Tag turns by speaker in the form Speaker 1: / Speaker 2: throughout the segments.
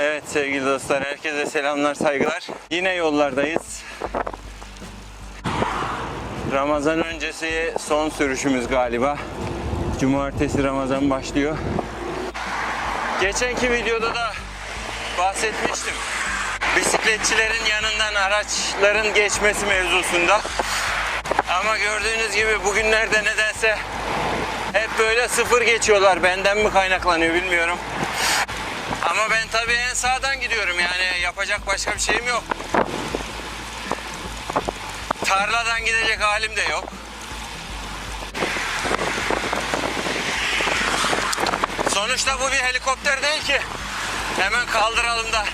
Speaker 1: Evet sevgili dostlar, herkese selamlar, saygılar. Yine yollardayız. Ramazan öncesi son sürüşümüz galiba. Cumartesi Ramazan başlıyor. Geçenki videoda da bahsetmiştim. Bisikletçilerin yanından araçların geçmesi mevzusunda. Ama gördüğünüz gibi bugünlerde nedense hep böyle sıfır geçiyorlar. Benden mi kaynaklanıyor bilmiyorum. Ama ben tabii en sağdan gidiyorum yani yapacak başka bir şeyim yok. Tarladan gidecek halim de yok. Sonuçta bu bir helikopter değil ki. Hemen kaldıralım da.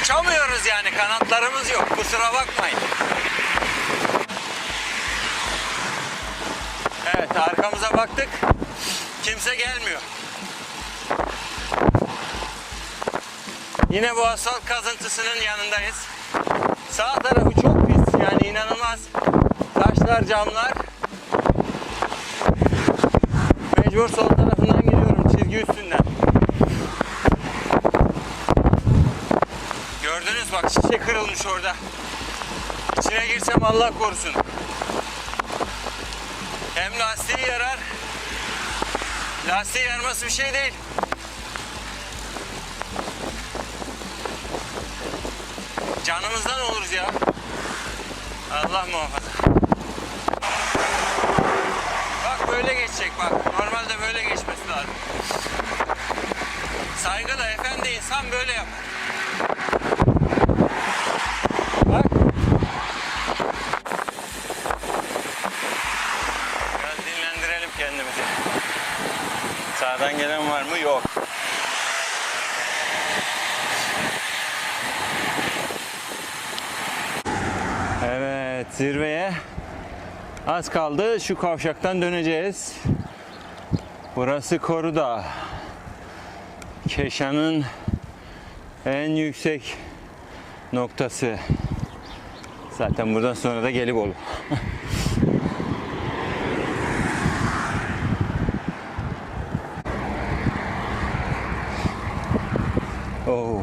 Speaker 1: Uçamıyoruz yani kanatlarımız yok kusura bakmayın. Evet arkamıza baktık. Kimse gelmiyor. Yine bu asfalt kazıntısının yanındayız. Sağ tarafı çok pis yani inanılmaz. Taşlar, camlar. Mecbur sol tarafından gidiyorum çizgi üstünden. Gördünüz bak şişe kırılmış orada. İçine girsem Allah korusun. Hem lastiği yarar. Lastiği yarması bir şey değil. Canımızdan oluruz ya. Allah muhafaza. Bak böyle geçecek bak. Normalde böyle geçmesi lazım. Saygılı efendi insan böyle yapar. Bak. Biraz dinlendirelim kendimizi. Sağdan gelen var mı? Yok. Evet zirveye az kaldı. Şu kavşaktan döneceğiz. Burası Koruda. Keşan'ın en yüksek noktası. Zaten buradan sonra da Gelibolu. Oo.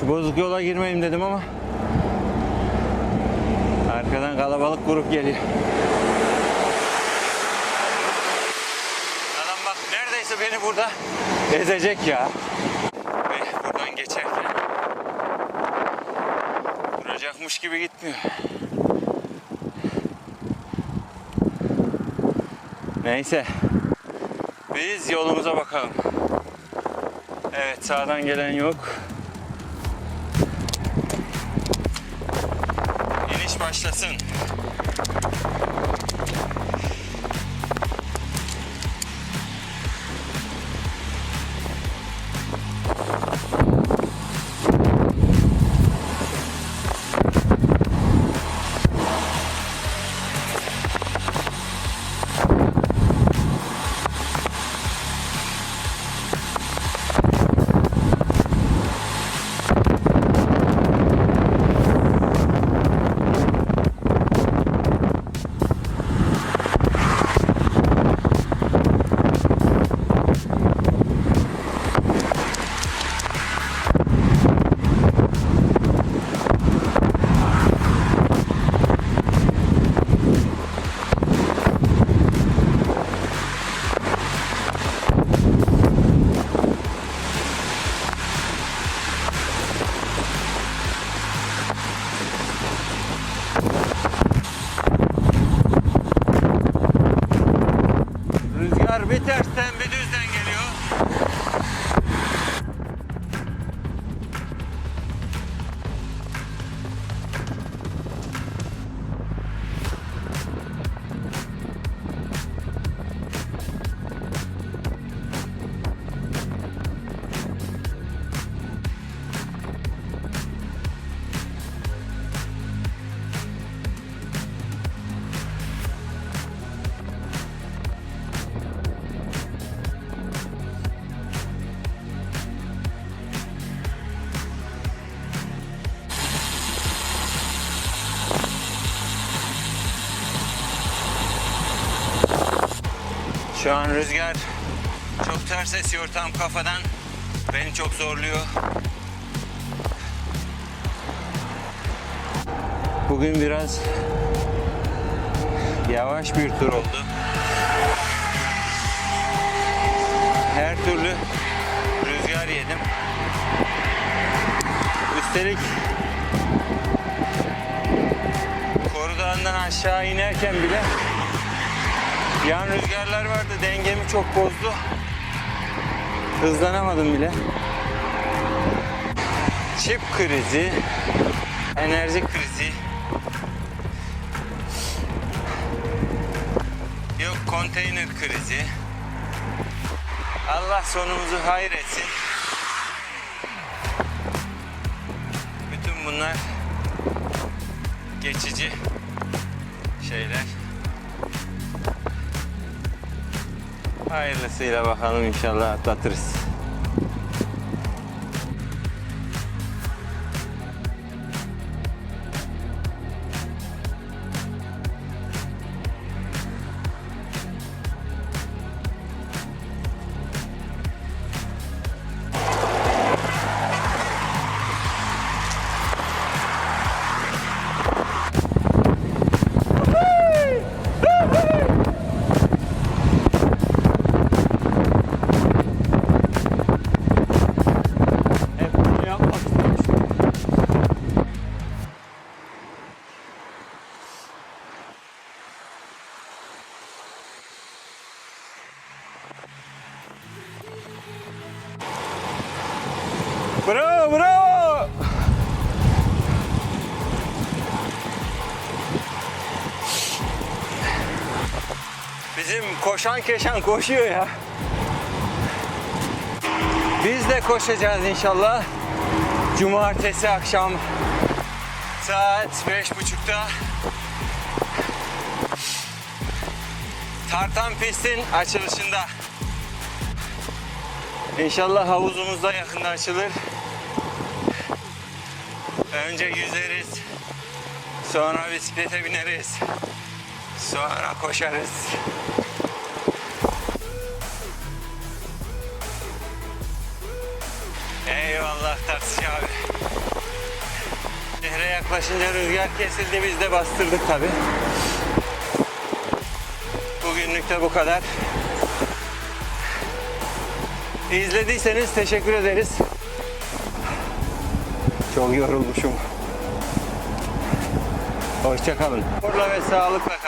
Speaker 1: Şu bozuk yola girmeyeyim dedim ama arkadan kalabalık grup geliyor. Adam bak neredeyse beni burada ezecek ya. Ve buradan geçerken duracakmış gibi gitmiyor. Neyse. Biz yolumuza bakalım. Evet sağdan gelen yok. İniş başlasın. biter sen bir. Şu an rüzgar çok ters esiyor tam kafadan. Beni çok zorluyor. Bugün biraz yavaş bir tur oldu. Her türlü rüzgar yedim. Üstelik Korudan'dan aşağı inerken bile yan rüzgarlar vardı. Dengemi çok bozdu. Hızlanamadım bile. Çip krizi, enerji krizi. Yok konteyner krizi. Allah sonumuzu hayretsin. Bütün bunlar geçici şeyler. Hayırlısıyla bakalım inşallah atlatırız. Koşan keşan koşuyor ya. Biz de koşacağız inşallah. Cumartesi akşam saat beş buçukta Tartan Pist'in açılışında. İnşallah havuzumuz da yakında açılır. Önce yüzeriz. Sonra bisiklete bineriz. Sonra koşarız. Eyvallah taksici abi. Şehre yaklaşınca rüzgar kesildi biz de bastırdık tabi. Bugünlük de bu kadar. İzlediyseniz teşekkür ederiz. Çok yorulmuşum. Hoşçakalın. Sporla ve sağlıkla.